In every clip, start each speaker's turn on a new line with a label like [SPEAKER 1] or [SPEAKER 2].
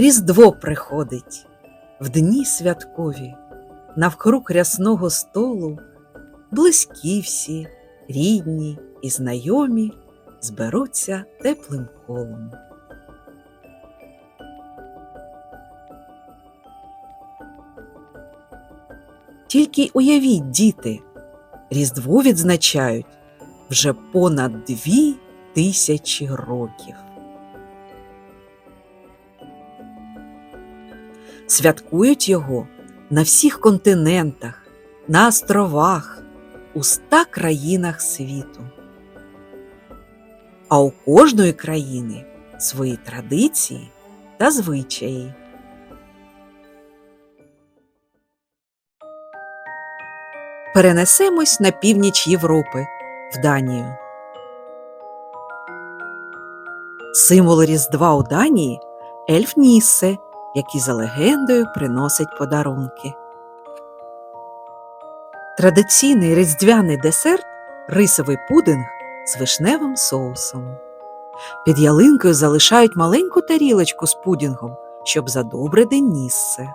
[SPEAKER 1] Різдво приходить в дні святкові, навкруг рясного столу, близькі всі, рідні і знайомі зберуться теплим колом. Тільки уявіть, діти, Різдво відзначають вже понад дві тисячі років. Святкують його на всіх континентах, на островах, у ста країнах світу. А у кожної країни свої традиції та звичаї. Перенесемось на північ Європи в Данію. Символ Різдва у Данії ельф Ніссе, який за легендою приносить подарунки. Традиційний різдвяний десерт рисовий пудинг з вишневим соусом. Під ялинкою залишають маленьку тарілочку з пудінгом, щоб задобрити Ніссе.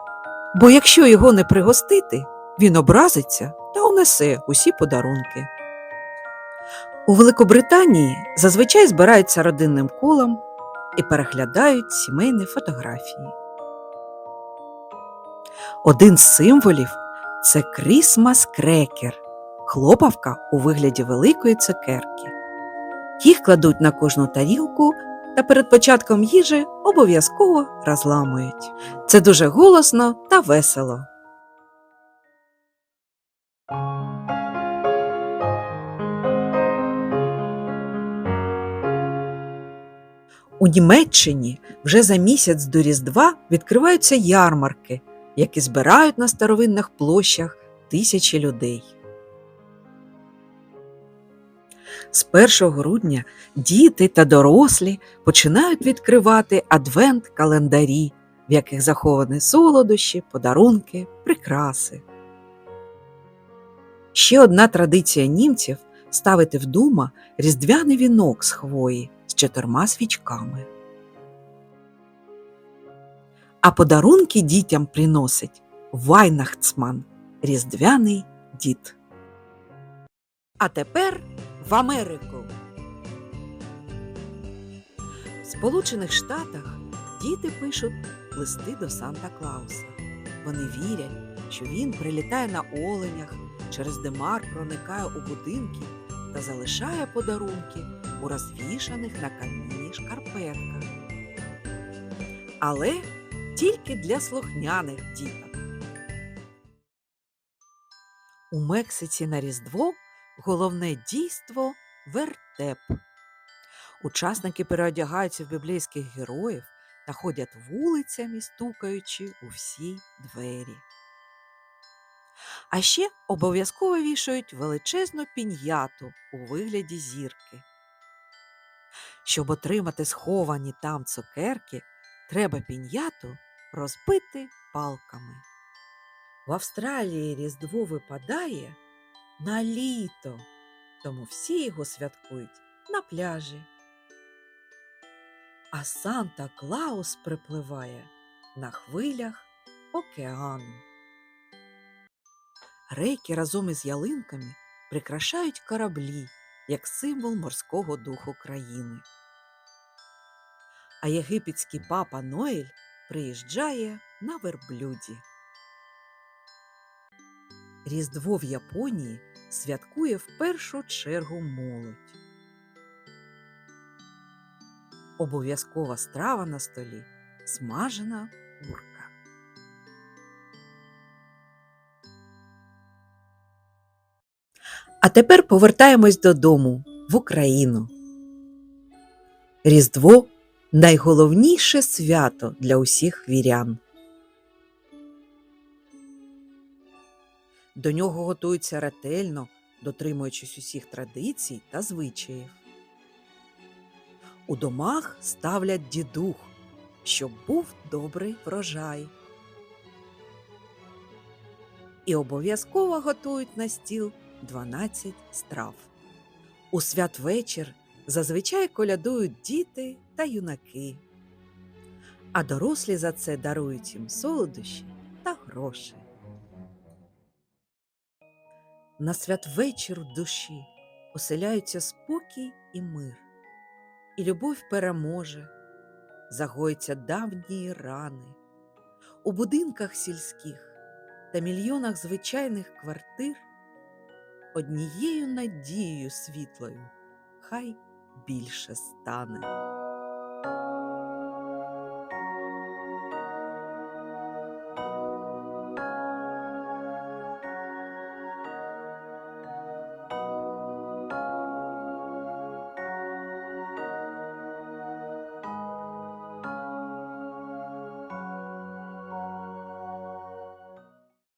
[SPEAKER 1] Бо якщо його не пригостити, він образиться та унесе усі подарунки. У Великобританії зазвичай збираються родинним колом і переглядають сімейні фотографії. Один з символів це Крісмас крекер хлопавка у вигляді великої цукерки. Їх кладуть на кожну тарілку та перед початком їжі обов'язково розламують. Це дуже голосно та весело. У Німеччині вже за місяць до Різдва відкриваються ярмарки, які збирають на старовинних площах тисячі людей. З 1 грудня діти та дорослі починають відкривати адвент-календарі, в яких заховані солодощі, подарунки, прикраси. Ще одна традиція німців ставити вдома різдвяний вінок з хвої з чотирма свічками. А подарунки дітям приносить Вайнахцман різдвяний дід. А тепер в Америку. В Сполучених Штатах діти пишуть листи до Санта Клауса. Вони вірять, що він прилітає на оленях, через димар проникає у будинки та залишає подарунки у розвішаних на камінні шкарпетках. Але тільки для слухняних діток. У Мексиці на Різдво головне дійство вертеп. Учасники переодягаються в біблійських героїв та ходять вулицями, стукаючи у всі двері. А ще обов'язково вішають величезну піньяту у вигляді зірки. Щоб отримати сховані там цукерки, треба піньяту розбити палками. В Австралії Різдво випадає на літо, тому всі його святкують на пляжі. А Санта Клаус припливає на хвилях океану. Рейки разом із ялинками прикрашають кораблі як символ морського духу країни. А єгипетський папа Ноель приїжджає на верблюді. Різдво в Японії святкує в першу чергу молодь. Обов'язкова страва на столі смажена курка. А тепер повертаємось додому в Україну. Різдво найголовніше свято для усіх вірян. До нього готуються ретельно, дотримуючись усіх традицій та звичаїв. У домах ставлять дідух, щоб був добрий врожай. І обов'язково готують на стіл 12 страв. У святвечір зазвичай колядують діти та юнаки. а дорослі за це дарують їм солодощі та гроші. На святвечір душі оселяються спокій і мир, і любов переможе, загоїться давні рани. У будинках сільських та мільйонах звичайних квартир однією надією світлою хай більше стане.